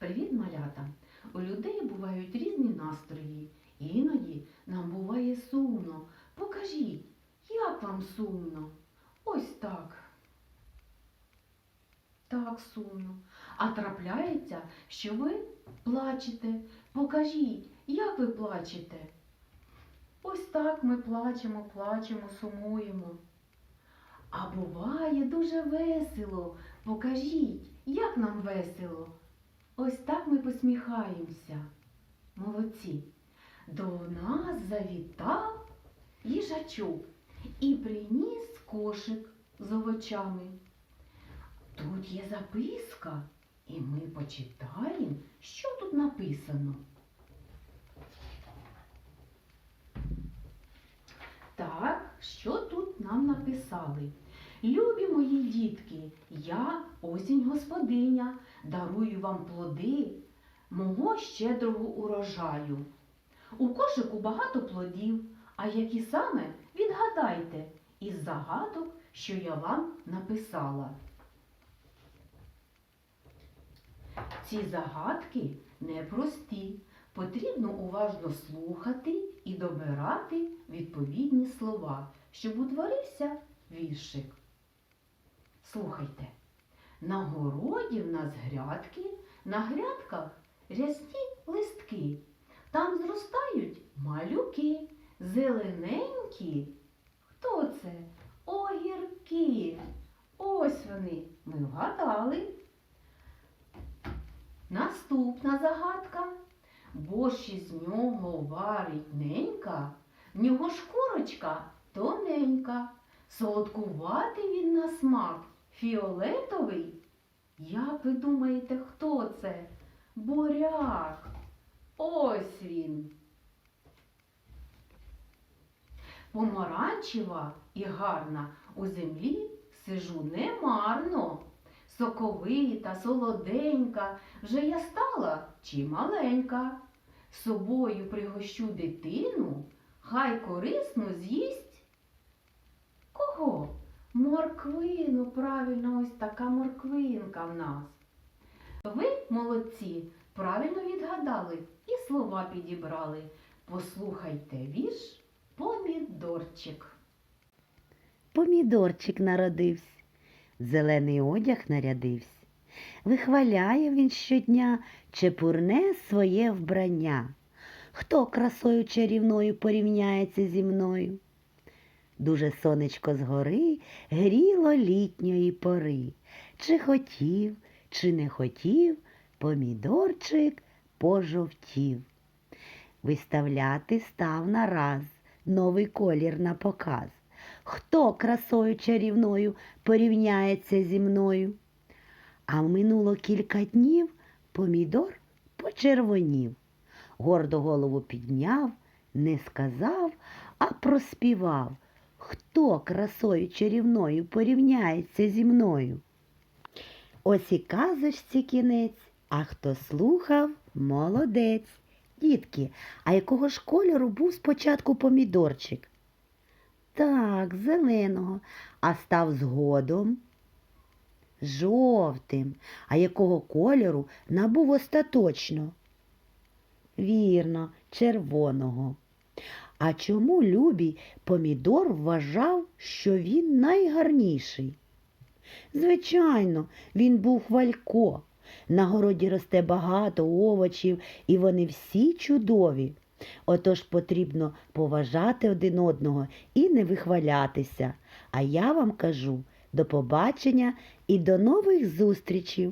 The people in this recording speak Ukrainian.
Привіт, малята! У людей бувають різні настрої. Іноді нам буває сумно. Покажіть, як вам сумно? Ось так. Так сумно. А трапляється, що ви плачете. Покажіть, як ви плачете. Ось так ми плачемо, плачемо, сумуємо. А буває дуже весело. Покажіть, як нам весело. Ось так ми посміхаємося. Молодці. До нас завітав їжачок і приніс кошик з овочами. Тут є записка, і ми почитаємо, що тут написано. Так, що тут нам написали? Любі мої дітки, я осінь господиня, дарую вам плоди мого щедрого урожаю. У кошику багато плодів, а які саме відгадайте із загадок, що я вам написала. Ці загадки непрості. Потрібно уважно слухати і добирати відповідні слова, щоб утворився віршик. Слухайте. На городі в нас грядки, на грядках рясні листки. Там зростають малюки, зелененькі. Хто це? Огірки. Ось вони. Ми вгадали. Наступна загадка. Борщ із нього варить ненька, в нього шкурочка тоненька. Солодкуватий він на смак, фіолетовий. Як ви думаєте, хто це? Буряк. Ось він. Помаранчева і гарна у землі сижу немарно. Соковита, солоденька, вже я стала чи маленька. Собою пригощу дитину, хай корисно з'їсть. Морквину, правильно, ось така морквинка в нас. Ви, молодці, правильно відгадали і слова підібрали. Послухайте вірш помідорчик. Помідорчик народився, зелений одяг нарядився. Вихваляє він щодня чепурне своє вбрання. Хто красою чарівною порівняється зі мною? Дуже сонечко згори гріло літньої пори. Чи хотів, чи не хотів, помідорчик пожовтів. Виставляти став нараз новий колір на показ. Хто красою чарівною порівняється зі мною? А минуло кілька днів помідор почервонів. Гордо голову підняв, не сказав, а проспівав. Хто красою чарівною порівняється зі мною? Ось і казочці кінець, а хто слухав, молодець. Дітки, а якого ж кольору був спочатку помідорчик? Так, зеленого, а став згодом жовтим. А якого кольору набув остаточно? Вірно, червоного. А чому Любій помідор вважав, що він найгарніший? Звичайно, він був хвалько. На городі росте багато овочів, і вони всі чудові. Отож потрібно поважати один одного і не вихвалятися. А я вам кажу до побачення і до нових зустрічей!